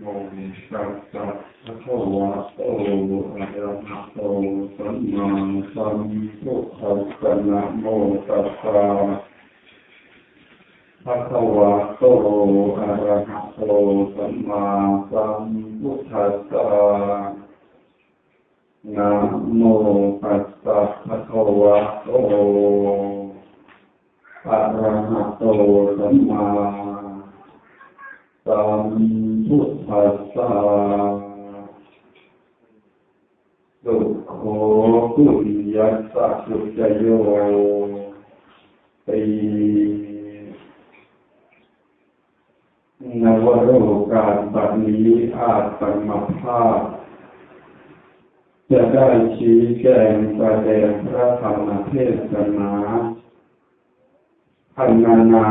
โมตัสสะภะคะวะโตอะระหะโตสัมมาสัมพุทธัสสะนะโมตัสสะภะคะวะโตอะระหะโตสัมมาสัมพุทธัสสะนะโมตัสสะภะคะวะโตอะระหะโตสัมมาสัม พุทธัสสะสุโขปุญญัสสะสุจโยตินวโรกาสบัดนี้อาจสมภาพ จะได้ชี้แจงประเด็นพระธรรมเทศนา พันนานา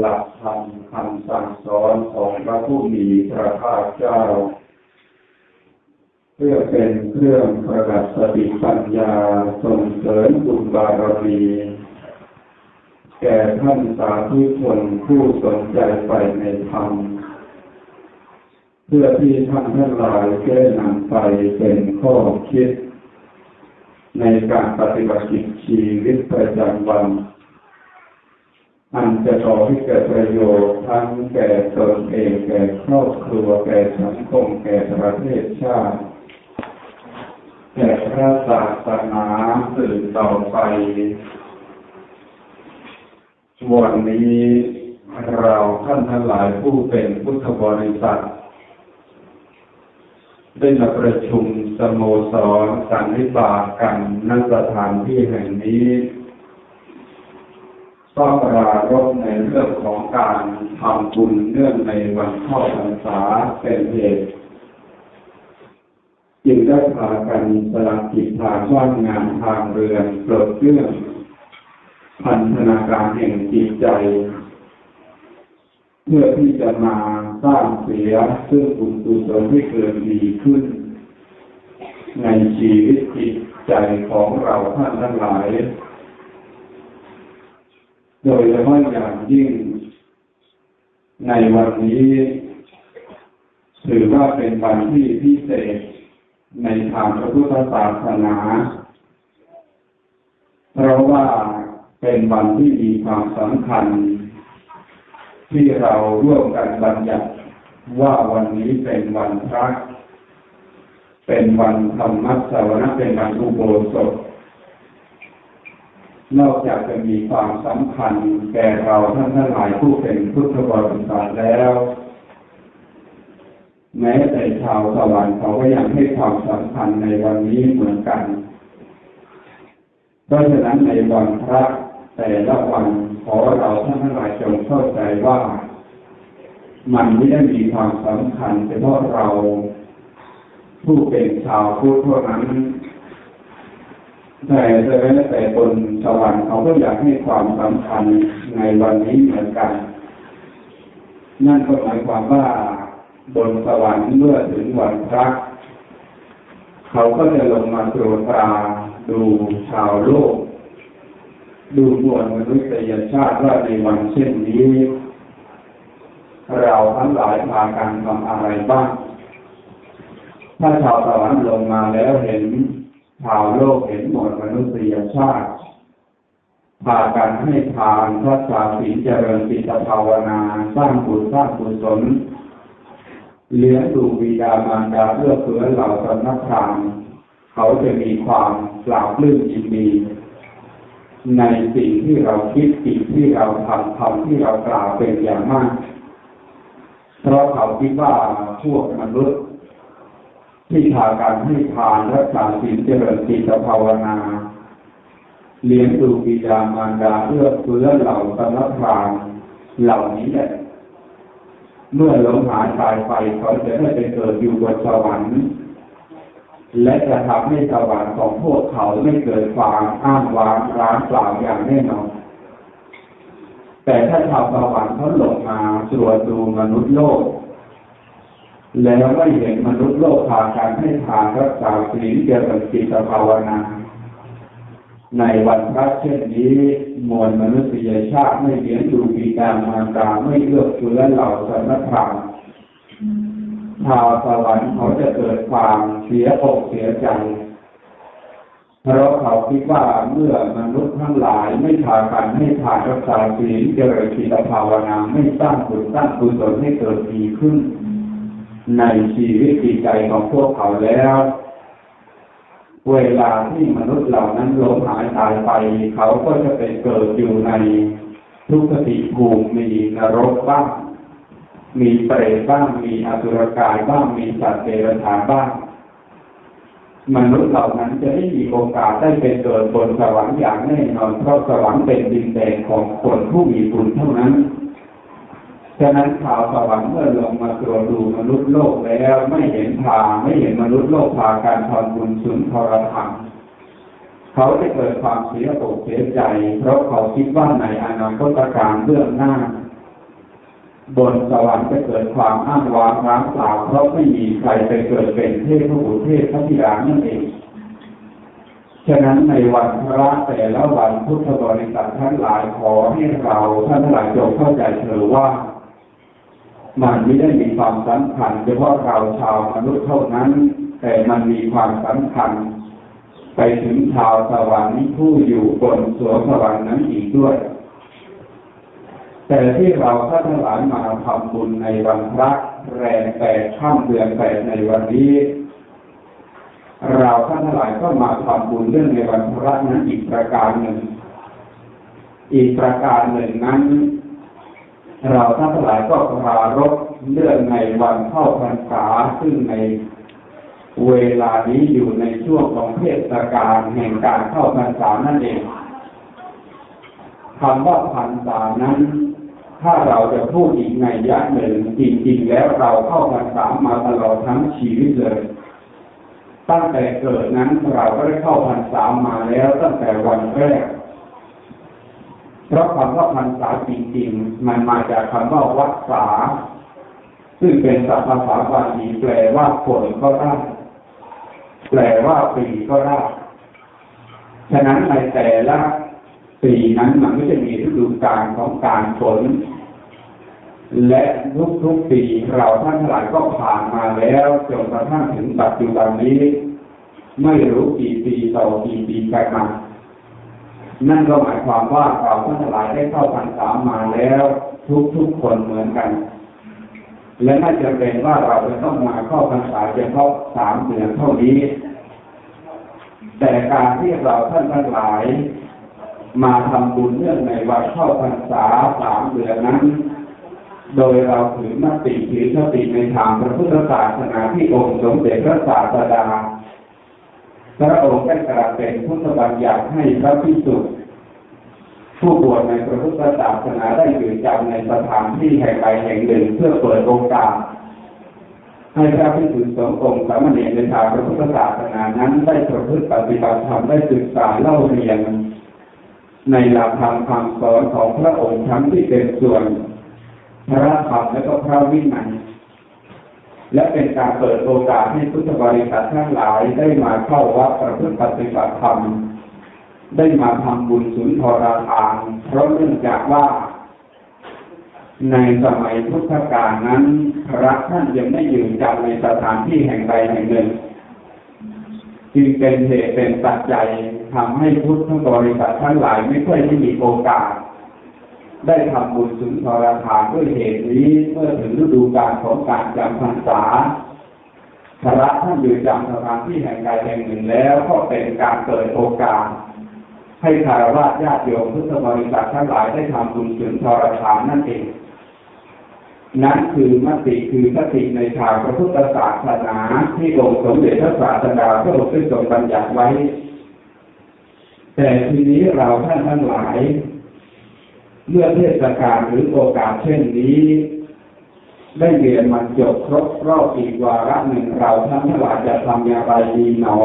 หลักธรรมคำสั่งสอนของพระผู้มีพระภาคเจ้า เพื่อเป็นเครื่องประดับสติปัญญาส่งเสริมบุญบารมีแก่ท่านสาธุชนผู้สนใจไปในธรรม เพื่อที่ท่านทั้งหลายแก้นำไปเป็นข้อคิด ในการปฏิบัติชีวิตประจำวัน อันจะก่อให้เกิดประโยชน์ทั้งแก่ตนเองแก่ครอบครัวแก่สังคมแก่ประเทศชาติแก่พระศาสนาสื่อต่อไปวันนี้เราท่านทั้งหลายผู้เป็นพุทธบริษัท ได้มาประชุมสโมสรสันนิบาตกันณสถานที่แห่งนี้ ก็ปรารบในเรื่องของการทำบุญเนื่องในวันเข้าพรรษาเป็นเหตุจึงได้พากันสละกิจทางว่างงานทางเรือนปลดเครื่อง พันธนาการแห่งจิตใจ เพื่อที่จะมาสร้างเสียซึ่งบุญกุศลที่เกิดดีขึ้น ในชีวิตจิตใจของเราท่านทั้งหลาย โดยเฉพาะอย่างยิ่ง ในวันนี้ถือว่าเป็นวันที่พิเศษในทางพระพุทธศาสนา เพราะว่าเป็นวันที่มีความสำคัญ ที่เราร่วมกันบัญญัติว่าวันนี้เป็นวันพระ เป็นวันธรรมสวนะเป็นวันอุโบสถ นอกจากจะมีความสำคัญแก่เราท่านทั้งหลายผู้เป็นพุทธบริษัทแล้ว แม้แต่ชาวสวรรค์เขาก็ยังให้ความสำคัญในวันนี้เหมือนกันเพราะฉะนั้นในวันพระแต่ละวันขอเราท่านทั้งหลายจงเข้าใจว่า มันไม่ได้มีความสำคัญเฉพาะเราผู้เป็นชาวพุทธเท่านั้น แต่แต่แต่บนสวรรค์เขาก็อยากให้ความสำคัญในวันนี้เหมือนกัน นั่นก็หมายความว่าบนสวรรค์เมื่อถึงวันพระเขาก็จะลงมาตรวจตาดูชาวโลก ดูมวลมนุษยชาติว่าในวันเช่นนี้ เราทั้งหลายพากันทำอะไรบ้าง ถ้าชาวสวรรค์ลงมาแล้วเห็นาวโลกเห็นหมดมนุษยชาติพากันให้ทานพระสาสีเจริญจิตภาวนา สร้างบุญสร้างกุศลเลี้ยงดูวิดามารดาเพื่อเพื่อเหล่าสำนักทานเขาจะมีความปราบลื้มยินดี ในสิ่งที่เราคิดสิ่งที่เราทำทำที่เรากล่าวเป็นอย่างมาก เพราะเขาคิดว่าพวกมนุษย์ ที่พาการให้ทานรักษาศีลเจริญจิตภาวนา เลี้ยงดูปิดามารดาเพื่อเพื่อเหล่าสมถานเหล่านี้แหละเมื่อหลงหายตายไปเขาจะได้ไปเกิดอยู่บนสวรรค์และจะทำให้สวรรค์ของพวกเขาไม่เกิดความอ้างว้างร้านเปล่าอย่างแน่นอนแต่ถ้าชาวสวรรค์เขาหลงมาตรวจดูมนุษย์โลก แล้วไม่เห็นมนุษย์โลกพาการให้ทานรักษาศีลเจริญจิตภาวนา ในวันพระเช่นนี้ มวลมนุษยชาติไม่เลี้ยงดูปีการมารดาไม่เลือกเฟื้อเหล่าสมณพรามชาวสวรรค์เขาจะเกิดความเสียอกเสียใจเพราะเขาคิดว่าเมื่อมนุษย์ทั้งหลายไม่พากันให้ผ่านรักษาศีลเจริญจิตภาวนาไม่สร้างบุญสร้างกุศลให้เกิดดีขึ้น ในชีวิตจิตใจของพวกเขาแล้ว เวลาที่มนุษย์เหล่านั้นล้มหายตายไป เขาก็จะไปเกิดอยู่ในทุกขติภูมิมีนรกบ้าง มีเปรตบ้าง มีอสุรกายบ้าง มีสัตว์เดรัจฉานบ้าง มนุษย์เหล่านั้นจะไม่มีโอกาสได้ไปเกิดบนสวรรค์อย่างแน่นอนเพราะสวรรค์เป็นดินแดนของคนผู้มีบุญเท่านั้น ฉะนั้นข่าวสวรรค์เมื่อลงมาตรวจดูมนุษย์โลกแล้วไม่เห็นทางไม่เห็นมนุษย์โลกพาการทำบุญสุนทรธรรมเขาได้เกิดความเสียอกเสียใจ เพราะเขาคิดว่าในอนาคตการเบื้องหน้า บนสวรรค์จะเกิดความอ้างว้างร้างเปล่าเพราะไม่มีใครไปเกิดเป็นเทพพระบุเทพพระธิดานั่นเองฉะนั้นในวันพระแต่ละวันพุทธบริษัททั้งหลายขอให้เราท่านทั้งหลายจงเข้าใจเถอว่า มันไม่ได้มีความสำคัญเฉพาะเราชาวมนุษย์เท่านั้น แต่มันมีความสำคัญ ไปถึงชาวสวรรค์ผู้อยู่บนสวงสวรรค์นั้นอีกด้วย แต่ที่เราท่านทั้งหลายมาทำบุญในวันพระแรมแปดข้ามเดือนแปดในวันนี้ เราท่านทั้งหลายก็มาทำบุญเรื่องในวันพระนั้นอีกประการหนึ่ง อีกประการหนึ่งนั้น เราท่านทั้งหลายก็ปรารบเรื่องในวันเข้าพรรษาซึ่งในเวลานี้อยู่ในช่วงของเทศกาลแห่งการเข้าพรรษานั่นเองคำว่าพรรษานั้น ถ้าเราจะพูดอีกในยะหนึ่งจริงๆแล้วเราเข้าพรรษามาตลอดทั้งชีวิตเลย ตั้งแต่เกิดนั้นเราก็ได้เข้าพรรษามาแล้วตั้งแต่วันแรก เพราะคำว่าพรรษาจริงๆ มันมาจากคำว่าวัดษา ซึ่งเป็นศัพท์ภาษาบาลีแปลว่าฝนก็ได้แปลว่าปีก็ได้ฉะนั้นในแต่ละปีนั้นมันก็จะมีฤดูกาลของการฝนและทุกทุกปีเราท่านทั้งหลายก็ผ่านมาแล้วจนกระทั่งถึงปัจจุบันนี้ ไม่รู้กี่ปีต่อกี่ปีกันมา นั่นก็หมายความว่าเราท่านทั้งหลายได้เข้าพรรษามาแล้ว ทุกทุกคนเหมือนกัน และไม่จำเป็นว่าเราจะต้องมาเข้าพรรษาเฉพาะสามเดือนเท่านี้ แต่การที่เราท่านทั้งหลาย มาทำบุญเนื่องในวันเข้าพรรษาสามเดือนนั้น โดยเราถือมติถือสติในทางพระพุทธศาสนาที่องค์สมเด็จพระศาสดา พระองค์ได้ตรัสเป็นพุทธบัญญัติให้พระพิสุผู้บวชในพระพุทธศาสนาได้อยู่จำในสถานที่แห่งใดแห่งหนึ่งเพื่อเปิดโอกาสให้พระพิสุสงฆ์องค์สามเณรในทางพระพุทธศาสนานั้นได้ประพฤติปฏิบัติธรรมได้ศึกษาเล่าเรียน ในหลักธรรมคำสอนของพระองค์ทั้งที่เป็นส่วน พระธรรมและก็พระวินัย และเป็นการเปิดโอกาสให้พุทธบริษัททั้งหลายได้มาเข้าวัดประพฤติปฏิบัติธรรม ได้มาทำบุญสุนทรทานเพราะเนื่องจากว่า ในสมัยพุทธกาลนั้นพระท่านยังไม่อยืนจำในสถานที่แห่งใดแห่งหนึ่ง จึงเป็นเหตุเป็นปัจจัยทำให้พุทธบริษัททั้งหลายไม่ค่อยได้มีโอกาสได้ทำบุญสุนทรทานด้วยเหตุนี้เมื่อถึงฤดูกาลของการจำพรรษา ระท่านอยู่จำสถานที่แห่งใดแห่งหนึ่งแล้วก็เป็นการเปิดโอกาสให้คารวะญาติโยมพุทธบริษัททั้งหลายได้ทำบุญสุนทรทานนั่นเอง นั่นคือมติคือสติในทางพระพุทธศาสนาที่องค์สมเด็จพระศาสดาพระองค์ได้ทรงบัญญัติไว้ แต่ทีนี้เราท่านทั้งหลาย เมื่อเทศกาลหรือโอกาสเช่นนี้ ได้เรียนมันจบครบรอบอีกวาระหนึ่งเราท่านทั้งหลายจะทำอย่างไรดีหนอ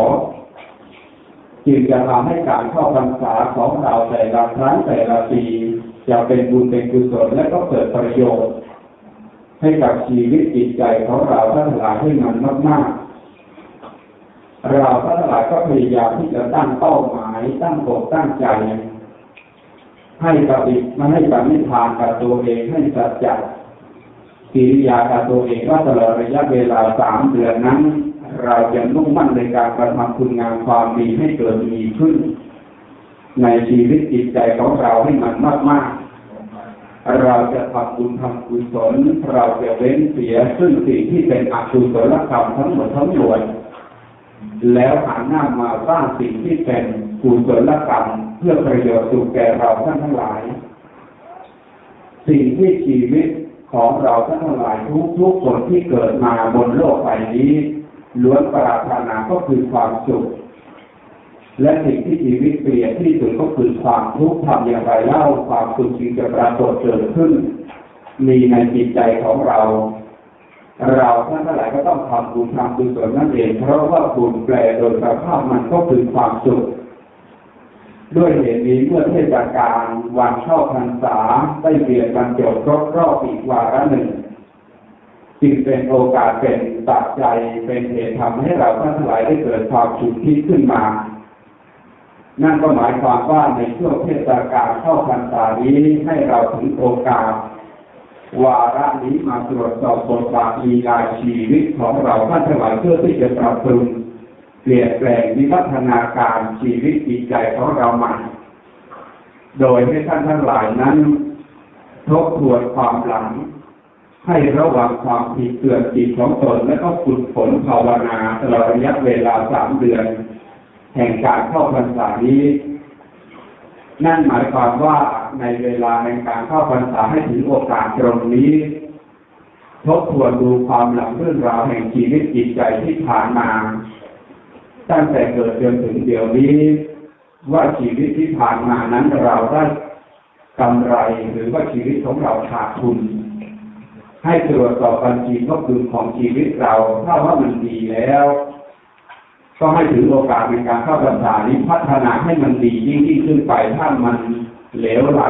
จึงจะทำให้การเข้าพรรษาของเราแต่ละครั้งแต่ละปีจะเป็นบุญเป็นกุศลและก็เกิดประโยชน์ ให้กับชีวิตจิตใจของเราทั้งหลายให้มันมากๆ เราทั้งหลายก็พยายามที่จะตั้งเป้าหมายตั้งอกตั้งใจ ให้ปฏิมาให้ปณิธานกับตัวเองให้สัจจะ กิริยาการตัวเองว่าตลอดระยะเวลาสามเดือนนั้น เราจะมุ่งมั่นในการกระทำคุณงามความดีให้เกิดมีขึ้น ในชีวิตจิตใจของเราให้มันมากมากเราจะทำบุญทำกุศลเราจะเว้นเสียซึ่งสิ่งที่เป็นอกุศลกรรมทั้งหมดทั้งมวลแล้วหันหน้ามาสร้างสิ่งที่เป็นกุศลกรรมเพื่อประโยชน์สุขแก่เราท่านทั้งหลาย สิ่งที่ชีวิต ของเราท่านทั้งหลายทุกทุกคนที่เกิดมาบนโลกใบนี้ ล้วนปรารถนาก็คือความสุข และสิ่งที่ชีวิตเปลี่ยนที่สุดก็คือความทุกข์ทำอย่างไรเล่าความสุขจึงจะปรากฏเกิดขึ้น มีในจิตใจของเรา เราท่านทั้งหลายก็ต้องทำบุญทำบุญส่วนนั่นเอง เพราะว่าบุญแปลโดยสภาพมันก็คือความสุข ด้วยเหตุนี้เมื่อเทศกาลวันเข้าพรรษาได้เปลี่ยนบรรจบครบรอบอีกวาระหนึ่งจึงเป็นโอกาสเป็นตัดใจเป็นเหตุทำให้เราท่านทั้งหลายได้เกิดความสุขที่ขึ้นมา นั่นก็หมายความว่าในช่วงเทศกาลเข้าพรรษานี้ให้เราถึงโอกาส วาระนี้มาตรวจสอบบทบาทมีลายชีวิตของเราท่านทั้งหลายเพื่อที่จะปรับปรุง เปลี่ยนแปลงวิวัฒนาการชีวิตจิตใจของเราใหม่ โดยให้ท่านทั้งหลายนั้นทบทวนความหลัง ให้ระวังความผิดเตือนจิตของตนและก็ฝึกฝนภาวนาตลอดระยะเวลาสามเดือน แห่งการเข้าพรรษานี้ นั่นหมายความว่าในเวลาแห่งการเข้าพรรษาให้ถึงโอกาสตรงนี้ทบทวนดูความหลังเรื่องราวแห่งชีวิตจิตใจที่ผ่านมา ตั้งแต่เกิดจนถึงเดี๋ยวนี้ ว่าชีวิตที่ผ่านมานั้นเราได้กำไรหรือว่าชีวิตของเราขาดทุน ให้ตรวจสอบบัญชีก็คือของชีวิตเราถ้าว่ามันดีแล้ว ก็ให้ถือโอกาสในการเข้าพรรษานี้พัฒนาให้มันดียิ่งยิ่งขึ้นไปถ้ามันเหลวไหล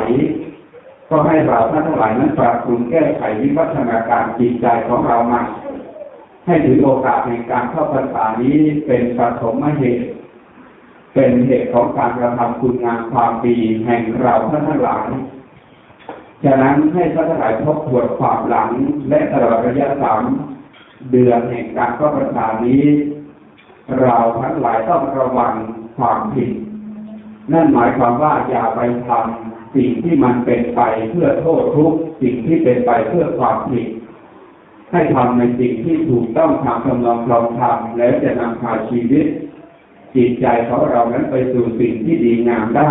ก็ให้เราท่านทั้งหลายนั้นปรับปรุงแก้ไขวิวัฒนาการจิตใจของเราม่ ให้ถือโอกาสในการเข้าพรรษานี้เป็นปฐมเหตุ เป็นเหตุของการกระทำคุณงามความดีแห่งเราท่านทั้งหลายฉะนั้นให้ท่านทั้งหลายทบทวนความหลังและตลอดระยะสามเดือนแห่งการเข้าพรรษานี้ เราทั้งหลายต้องระวังความผิด นั่นหมายความว่าอย่าไปทำสิ่งที่มันเป็นไปเพื่อโทษทุกสิ่งที่เป็นไปเพื่อความผิด ให้ทำในสิ่งที่ถูกต้องทำกำลังครองทำแล้วจะนำพาชีวิต จิตใจของเรานั้นไปสู่สิ่งที่ดีงามได้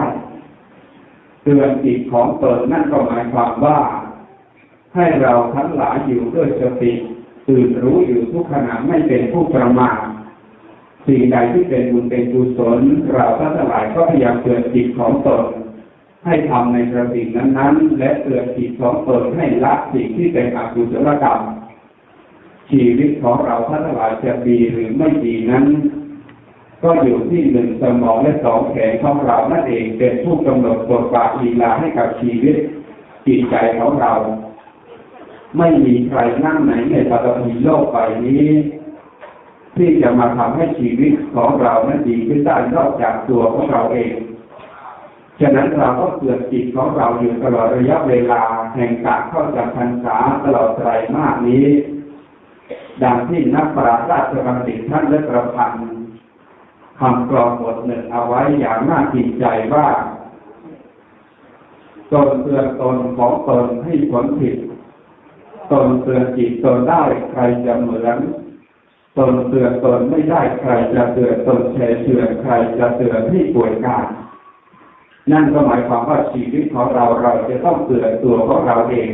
เตือนจิตของตนนั่นก็หมายความว่า ให้เราทั้งหลายอยู่ด้วยสติตื่นรู้อยู่ทุกขณะไม่เป็นผู้ประมาทสิ่งใดที่เป็นบุญเป็นกุศลเราทั้งหลายก็พยายามเตือนจิตของตนให้ทำในกระสิ่งนั้นๆ และเตือนจิตของตนให้ละสิ่งที่เป็นอกุศลกรรม ชีวิตของเราท่านทั้งหลายจะดีหรือไม่ดีนั้น ก็อยู่ที่หนึ่งสมองและสองแขนของเรานั่นเองเป็นผู้กำหนดบทบาทลีลาให้กับชีวิตจิตใจของเรา ไม่มีใครนั่งไหนในปฐพีโลกใบนี้ ที่จะมาทำให้ชีวิตของเรานั้นดีขึ้นได้นอกจากตัวของเราเองฉะนั้นเราก็เกิดจิตของเราอยู่ตลอดระยะเวลาแห่งการเข้าจากพรรษาตลอดไตรมาสนี้ ดังที่นักปราชญ์ราชบัณฑิตท่านได้ประพันธ์คำกรอนบทหนึ่งเอาไว้อย่างน่าจิตใจว่าตนเตือนตนของตนให้ผลผิด ตนเตือนจิตตนได้ใครจะเหมือน ตนเตือนตนไม่ได้ใครจะเตือนตนแชร์เชือนใครจะเตือนที่ป่วยการ นั่นก็หมายความว่าชีวิตของเราเราจะต้องเตือนตัวของเราเอง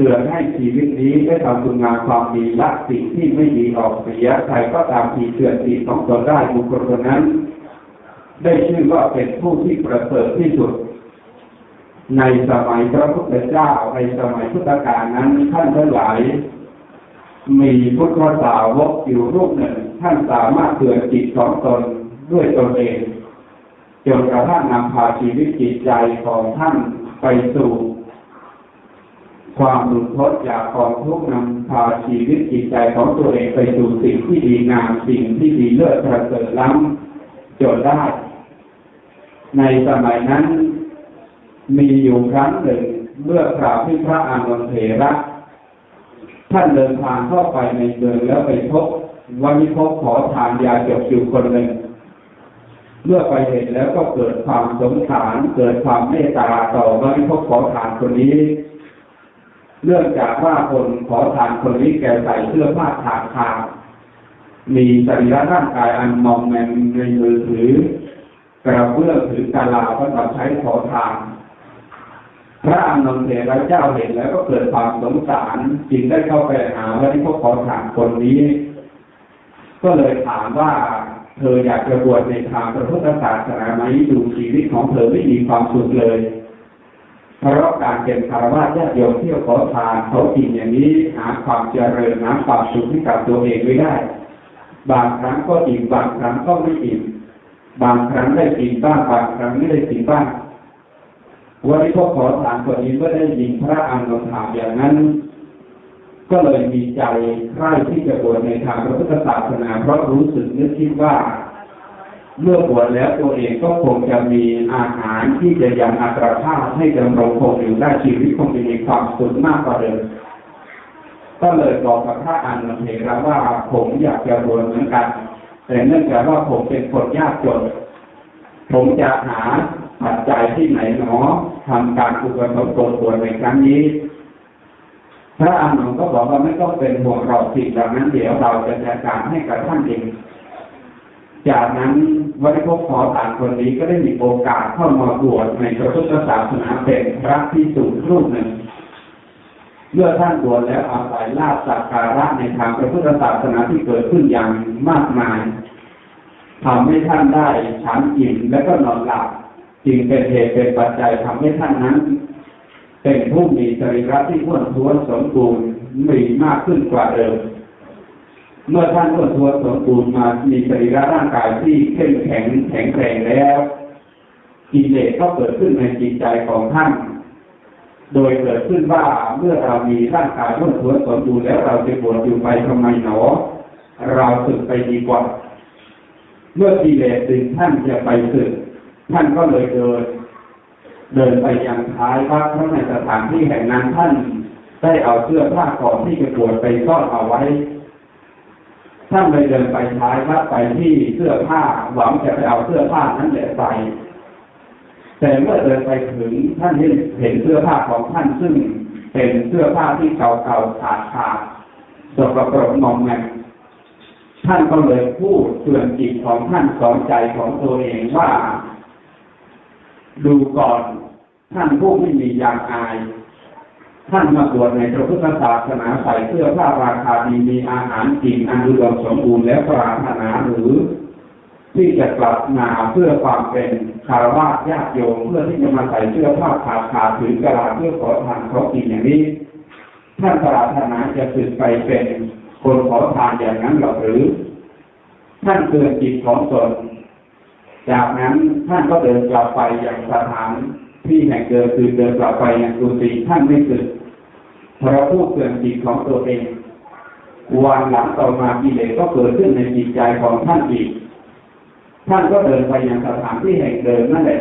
เตือนให้ชีวิตนี้ได้ทำคุณงามความดีละสิ่งที่ไม่ดีออกเสียใครก็ตามที่เตือนจิตของตนได้บุคคลคนนั้น ได้ชื่อว่าเป็นผู้ที่ประเสริฐที่สุด ในสมัยพระพุทธเจ้าในสมัยพุทธกาลนั้นท่านทั้งหลาย มีพุทธสาวกอยู่รูปหนึ่ง ท่านสามารถเตือนจิตของตนด้วยตนเองจนกระทั่งนำพาชีวิตจิตใจของท่านไปสู่ ความหลุดพ้นจากกองทุกข์นำพาชีวิตจิตใจของตัวเองไปสู่สิ่งที่ดีงามสิ่งที่ดีเลิศประเสริฐล้ำจนได้ ในสมัยนั้น มีอยู่ครั้งหนึ่งเมื่อคราวที่พระอานนทเถระท่านเดินทางเข้าไปในเมืองแล้วไปพบวันนี้พบขอทานยาจบอยู่คนหนึ่ง เมื่อไปเห็นแล้วก็เกิดความสงสารเกิดความเมตตาต่อวันนี้พบขอทานคนนี้ เนื่องจากว่าคนขอทานคนนี้แกใส่เสื้อผ้าขาดขามีสรีระร่างกายอันมอมแมมในมือถือกระเบื้องถือกาลาก็ต้องใช้ขอทานพระอานนท์เถระเจ้าเห็นแล้วก็เกิดความสงสารจึงได้เข้าไปหาว่าที่พวกขอทานคนนี้ ก็เลยถามว่าเธออยากจะบวชในทางพระพุทธศาสนาไหมดูชีวิตของเธอไม่มีความสุขเลย เพราะการเป็นคารวะญาติโยมเที่ยวขอทานเขากินอย่างนี้หาความเจริญหาความสุขให้กับตัวเองไม่ได้ บางครั้งก็อิ่มบางครั้งก็ไม่อิ่มบางครั้งได้กินบ้างบางครั้งไม่ได้กินบ้างวันนี้พวกขอทานคนนี้ก็ได้ยินพระอานนท์ถามอย่างนั้น ก็เลยมีใจใคร่ที่จะบวชในทางพระพุทธศาสนาเพราะรู้สึกนึกคิดว่า เมื่อบวชแล้วตัวเองก็คงจะมีอาหารที่จะยังอัตราภาพให้ดำรงคงอยู่ได้ชีวิตคงจะมีความสุขมากกว่าเดิมก็เลยบอกกับพระอานนท์เถระว่าผมอยากจะบวชเหมือนกัน แต่เนื่องจากว่าผมเป็นคนยากจน ผมจะหาปัจจัยที่ไหนหนอทำการอุปสมบทบวชในครั้งนี้ พระอานนท์ก็บอกว่าไม่ต้องเป็นห่วงเราสิ่งเหล่านั้นเดี๋ยวเราจะจัดการให้กับท่านเอง จากนั้นวัดพกขอทานคนนี้ก็ได้มีโอกาสเข้ามาบวชในพระพุทธศาสนาเป็นพระที่สูงรูปหนึ่ง เมื่อท่านบวชแล้วอาศัยลาบสักการะในทางพระพุทธศาสนาที่เกิดขึ้นอย่างมากมายทำให้ท่านได้ฉันอิ่มและก็นอนหลับจึงเป็นเหตุเป็นปัจจัยทำให้ท่านนั้น เป็นผู้มีสรีระที่อ้วนท้วนสมบูรณ์มีมากขึ้นกว่าเดิม เมื่อท่านอ้วนท้วนสมบูรณ์มามีสรีระร่างกายที่เข้มแข็งแข็งแรงแล้วกิเลสก็เกิดขึ้นในจิตใจของท่าน โดยเกิดขึ้นว่าเมื่อเรามีร่างกายอ้วนท้วนสมบูรณ์แล้วเราจะบวชอยู่ไปทำไมหนอ เราสึกไปดีกว่า เมื่อกิเลสดึงท่านจะไปสึก ท่านก็เลยเดิน เดินไปยังท้ายวัดเพราะในสถานที่แห่งนั้นท่าน ได้เอาเสื้อผ้าก่อนที่จะบวชไปซ่อนเอาไว้ ท่านเลยเดินไปท้ายวัดไปที่เสื้อผ้าหวังจะไปเอาเสื้อผ้านั้นแหละไป แต่เมื่อเดินไปถึงท่านเห็นเห็นเสื้อผ้าของท่านซึ่งเป็นเสื้อผ้าที่เก่าๆขาดขาดสกปรกมอมแมมท่านก็เลยพูดเตือนจิตของท่านสอนใจของตัวเองว่า ดูก่อนท่านผู้ไม่มียางอาย ท่านมาบวชในพระพุทธศาสนาใส่เสื้อผ้าราคาดีมีอาหารกินอันอุดมสมบูรณ์และปรารถนาหรือ ที่จะกลับมาเพื่อความเป็นคารวะญาติโยมเพื่อที่จะมาใส่เสื้อผ้าขาดขาถือกระดาเพื่อขอทานเขากินอย่างนี้ ท่านปรารถนาจะสึกไปเป็นคนขอทานอย่างนั้นหรือ ท่านเตือนจิตของตนจากนั้นท่านก็เดินกลับไปอย่างสถาน ที่แห่งเดิมคือเดินกลับไปอย่างกุฏิท่านไม่สึกเพราะผู้เตือนจิตของตัวเองวันหลังต่อมากิเลสก็เกิดขึ้นในจิตใจของท่านอีก ท่านก็เดินไปยังสถานที่แห่งเดิมนั่นแหละ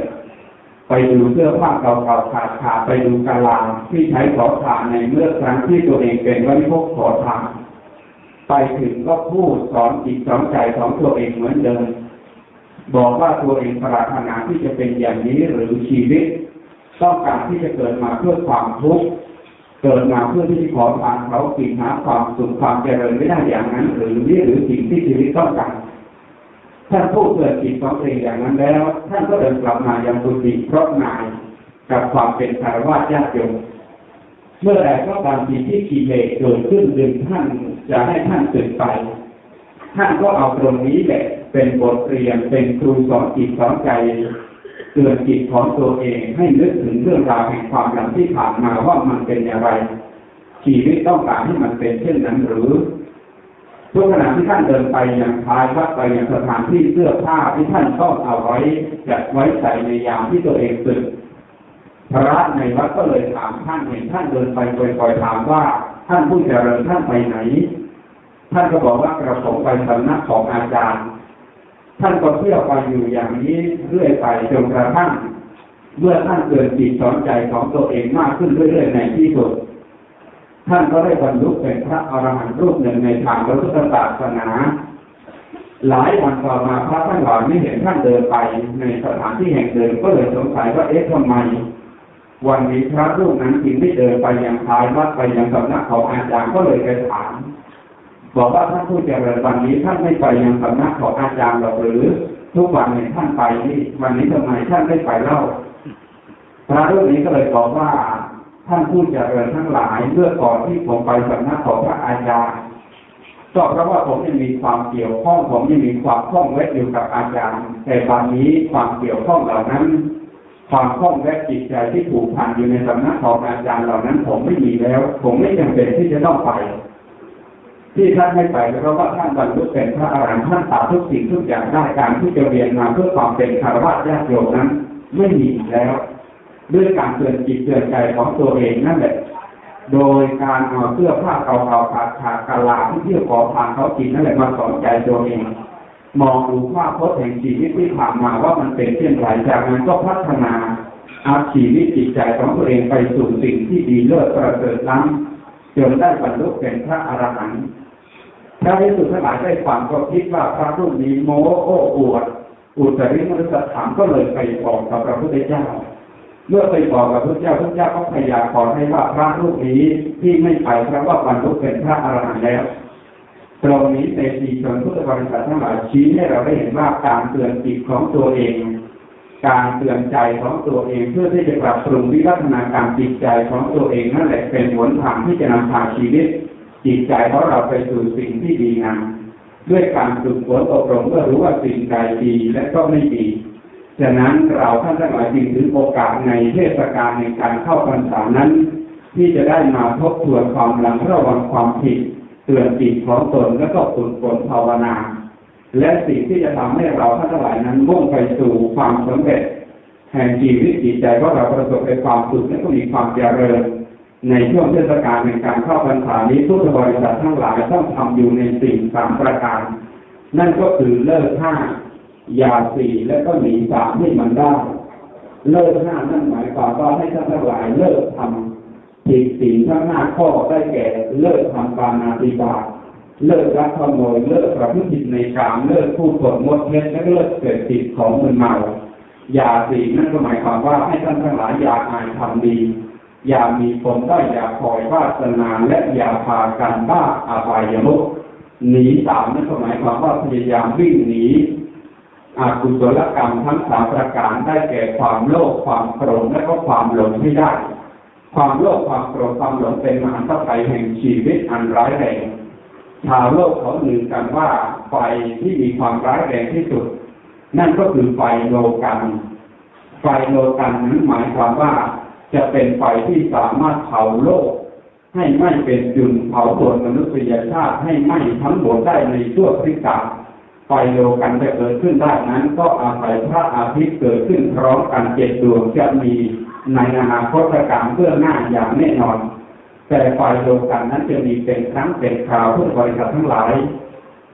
ไปดูเสื้อผ้าเก่าๆขาดขาดไปดูกาลาที่ใช้ขอทานในเมื่อครั้งที่ตัวเองเป็นวัยพกขอทานไปถึงก็พูดสอนจิตสอนใจของตัวเองเหมือนเดิม บอกว่าตัวเองปรารถนาที่จะเป็นอย่างนี้หรือชีวิต ต้องการที่จะเกิดมาเพื่อความทุกข์เกิดมาเพื่อที่จะขอทานเขากินหาความสุขความเจริญไม่ได้อย่างนั้น หรือนี่หรือสิ่งที่ชีวิตต้องการท่านพูดเกิดจิตของเองอย่างนั้นแล้ว ท่านก็เดินกลับมายังบุตรเพราะนายกับความเป็นคารวะญาติโยมเมื่อใดก็ตามทีที่กิเลสเกิดขึ้นดึงท่านจะให้ท่านสึกไป ท่านก็เอาตรงนี้แหละ เป็นบทเรียนเป็นครูสอนจิตสอนใจ เตือนจิตของตัวเองให้นึกถึงเรื่องราวแห่งความหลังที่ผ่านมาว่ามันเป็นอย่างไร ชีวิตต้องการให้มันเป็นเช่นนั้นหรือทุกขณะที่ท่านเดินไปอย่างท้ายวัดไปอย่างสถานที่เสื้อผ้าที่ท่านต้องเอาไว้จัดไว้ใส่ในยามที่ตัวเองสึกพระในวัดก็เลยถามท่านเห็นท่านเดินไปบ่อยๆถามว่าท่านผู้เจริญท่านไปไหน ท่านก็บอกว่ากระผมไปสำนักของอาจารย์ ท่านก็เที่ยวไปอยู่อย่างนี้เรื่อยไปจนกระทั่งเมื่อท่านเกิดจิตสอนใจของตัวเองมากขึ้นเรื่อยๆในที่สุด ท่านก็ได้บรรลุเป็นพระอรหันต์รูปหนึ่งในทางพระพุทธศาสนา หลายวันต่อมาพระท่านหลายไม่เห็นท่านเดินไปในสถานที่แห่งเดิมก็เลยสงสัยว่าเอ๊ะทำไม วันนี้พระรูปนั้นจึงไม่เดินไปยังท้ายวัดไปยังสำนักของอาจารย์ก็เลยไปถาม บอกว่าท่านผู้เจริญวันนี้ท่านไม่ไปยังสำนักของอาจารย์หรอกหรือทุกวันเนี่ยท่านไปนี่วันนี้ทำไมท่านไม่ไปเล่าพระรูปนี้ก็เลยบอกว่าท่านผู้เจริญทั้งหลายเมื่อก่อนที่ผมไปสำนักของพระอาจารย์ก็เพราะว่าผมยังมีความเกี่ยวข้องผมยังมีความข้องแวะอยู่กับอาจารย์ แต่ตอนนี้ความเกี่ยวข้องเหล่านั้น ความข้องแวะจิตใจที่ผูกพันอยู่ในสำนักของอาจารย์เหล่านั้น ผมไม่มีแล้ว ผมไม่จำเป็นที่จะต้องไป ที่ท่านไม่ไปเพราะว่าท่านบรรลุเป็นพระอรหันต์ท่านตาทุกสิ่งทุกอย่างได้การที่จะเรียนมาเพื่อความเป็นคารวะญาติโยมนั้น ไม่มีแล้ว ด้วยการเตือนจิตเตือนใจของตัวเองนั่นแหละโดยการเอาเสื้อผ้าเก่าๆขาดขาดกะลาที่เที่ยวขอทานเขากินนั่นแหละมาสอนใจตัวเอง มองดูภาพพจน์แห่งชีวิตที่ผ่านมาว่ามันเป็นเช่นไรจากนั้นก็พัฒนาอาชีวิตจิตใจของตัวเองไปสู่สิ่งที่ดีเลิศประเสริฐล้ำจนได้บรรลุเป็นพระอรหันต์ พระที่สุดทั้งหลายได้ฟังก็คิดว่าพระรูปนี้โม้โอ้อวดอุตริมนุสธรรมก็เลยไปบอกกับพระพุทธเจ้า เมื่อไปบอกกับพระเจ้าพระเจ้าก็พยายามขอให้ว่าพระรูปนี้ที่ไม่ไปเพราะว่าบรรลุเป็นพระอรหันต์แล้วตรงนี้ในทีชนพุทธบริษัททั้งหลายชี้ให้เราได้เห็นว่าการเตือนจิตของตัวเอง การเตือนใจของตัวเองเพื่อที่จะปรับปรุงวิวัฒนาการจิตใจของตัวเองนั่นแหละเป็นหนทางที่จะนำพาชีวิต จิตใจของเราไปสู่สิ่งที่ดีงามด้วยการฝึกฝนอบรมเพื่อรู้ว่าสิ่งใดดีและก็ไม่ดีฉะนั้นเราท่านทั้งหลายจึงถือโอกาสในเทศกาลในการเข้าพรรษานั้น ที่จะได้มาทบทวนความหลังระวังความผิดเตือนจิตของตนแล้วก็ฝึกฝนภาวนา และสิ่งที่จะทำให้เราท่านทั้งหลายนั้นมุ่งไปสู่ความสำเร็จแห่งชีวิตจิตใจว่าเราประสบในความสุขและก็มีความเจริญ ในช่วงเทศกาลในการเข้าพรรษานี้พุทธบริษัททั้งหลายต้องทำอยู่ในสิ่งสามประการ นั่นก็คือเลิกห้ายาสี่และก็หนีสามให้มันได้ เลิกห้านั่นหมายความว่าให้ท่านทั้งหลายเลิกทำผิดสิ่งทั้งห้าข้อได้แก่เลิกทำปานาติบาตเลิกรักขโมยเลิกประพฤติผิดในกามเลิกพูดปดมดเท็จและเลิกเกิดติดของมึนเมายาสี่นั่นก็หมายความว่าให้ท่านทั้งหลายอย่าอายทำดี อย่ามีคนได้อย่าคอยวาสนาและอย่าพากันบ้าอาบายมุกหนีสามนั่นหมายความว่าพยายามวิ่งหนีอากุศลกรรมทั้งสามประการได้แก่ความโลภความโกรธและก็ความหลงให้ได้ ความโลภความโกรธความหลงเป็นมหันตภัยแห่งชีวิตอันร้ายแรงชาวโลกเขาหนึ่งกันว่าไฟที่มีความร้ายแรงที่สุด นั่นก็คือไฟโลกันไฟโลกันนั้นหมายความว่า จะเป็นไฟที่สามารถเผาโลก ให้ไม่เป็นจุนเผาบนมนุษยชาติให้ไหม้ทั้งหมดได้ในชั่วพริบตาไฟโลกันจะเกิดขึ้นได้นั้น ก็อาศัยพระอาทิตย์เกิดขึ้นพร้อมกันเจ็ดดวงจะมีในอนาคตการเพื่อหน้าอย่างแน่นอน แต่ไฟโลกันนั้นจะมีเป็นครั้งเป็นคราวเพื่อบริษัททั้งหลาย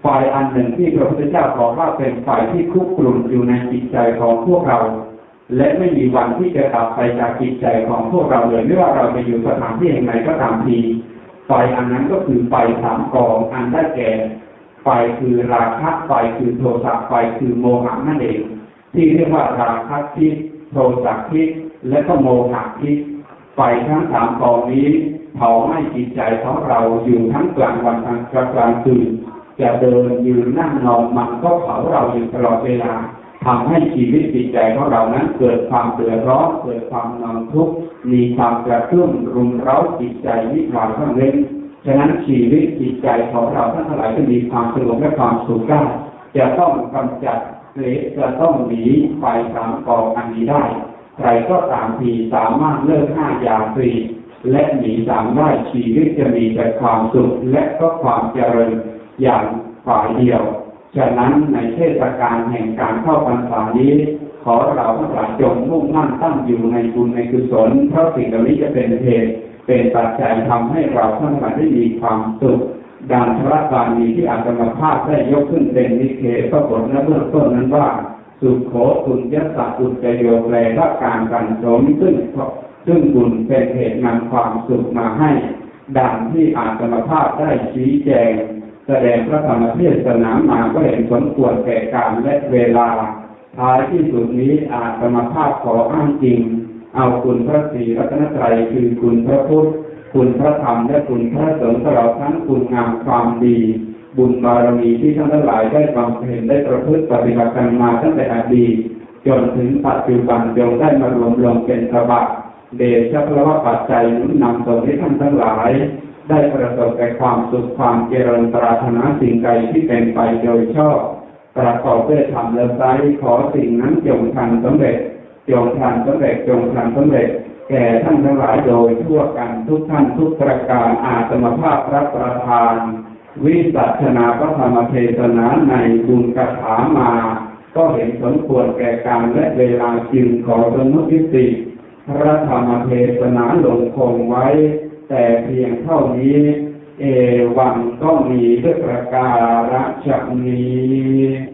ไฟอันหนึ่งที่พระพุทธเจ้าบอกว่าเป็นไฟที่คุกกลุ่นอยู่ในจิตใจของพวกเรา และไม่มีวันที่จะดับไปจากจิตใจของพวกเราเลย ไม่ว่าเราจะอยู่สถานที่แห่งไหนก็ตามทีไฟอันนั้นก็คือไฟสามกองอันได้แก่ไฟคือราคะไฟคือโทสะไฟคือโมหะนั่นเอง ที่เรียกว่าราคะทิฏโทสะทิฏและก็โมหะทิฏไฟทั้งสามกองนี้เผาไหม้จิตใจของเราอยู่ทั้งกลางวันทั้งกลางคืนจะเดินยืนนั่งนอนมันก็เผาเราอยู่ตลอดเวลา ทำให้ชีวิตจิตใจของเรานั้นเกิดความเดือดร้อนเกิดความนอนทุกข์มีความกระตุ้นรุมเร้าจิตใจวิวายทั้งเล่นฉะนั้นชีวิตจิตใจของเราท่านทั้งหลายจะมีความสงบและความสุขได้จะต้องกำจัดหรือจะต้องหนีไฟสามกองอันนี้ได้ ใครก็ตามทีสามารถเลิกห้ายาฟรีและหนีสามได้ชีวิตจะมีแต่ความสุขและก็ความเจริญอย่างฝ่ายเดียว ฉะนั้นในเทศกาลแห่งการเข้าพรรษานี้ ขอเราทั้งหลายจงมุ่งมั่นตั้งอยู่ในบุญในกุศลเพราะสิ่งเหล่านี้จะเป็นเหตุเป็นปัจจัยทำให้เราทั้งหลายได้มีความสุขดังพระบาลีที่อาจจะมาภาพได้ยกขึ้นเป็นนิเคปรากฏในเบื้องต้นนั้นว่า สุขโขคุณยศักุจโยแปลว่าการกันสมซึ่งซึ่งบุญเป็นเหตุนำความสุขมาให้ ดังที่อาตมาภาพได้ชี้แจง แสดงพระธรรมเทศนามาก็เห็นสมควรแก่การและเวลา ท้ายที่สุดนี้อาตมาภาพขออ้างจริง เอาคุณพระศรีรัตนตรัยคือคุณพระพุทธ คุณพระธรรม และคุณพระสงฆ์ตลอดทั้งคุณงามความดี บุญบารมีที่ท่านทั้งหลายได้บำเพ็ญได้ประพฤติปฏิบัติกันมาตั้งแต่อดีตจนถึงปัจจุบันจงได้มารวมลงเป็นสบับเดชพระวปัจจัยนุนนำส่งให้ท่านทั้งหลาย ได้ประสบแต่ความสุขความเจริญปรารถนาสิ่งใดที่เป็นไปโดยชอบประกอบด้วยธรรมและไซขอสิ่งนั้นจงทันสำเร็จจงทันสำเร็จจงทันสำเร็จ แก่ท่านทั้งหลายโดยทั่วกันทุกท่านทุกประการอาตมภาพรับประทาน วิสัชนาพระธรรมเทศนาในบุญกถามา ก็เห็นสมควรแก่การและเวลาจึงขอสมุติติพระธรรมเทศนาลงคงไว้ แต่เพียงเท่านี้ เอวังก็มีด้วยประการฉนี้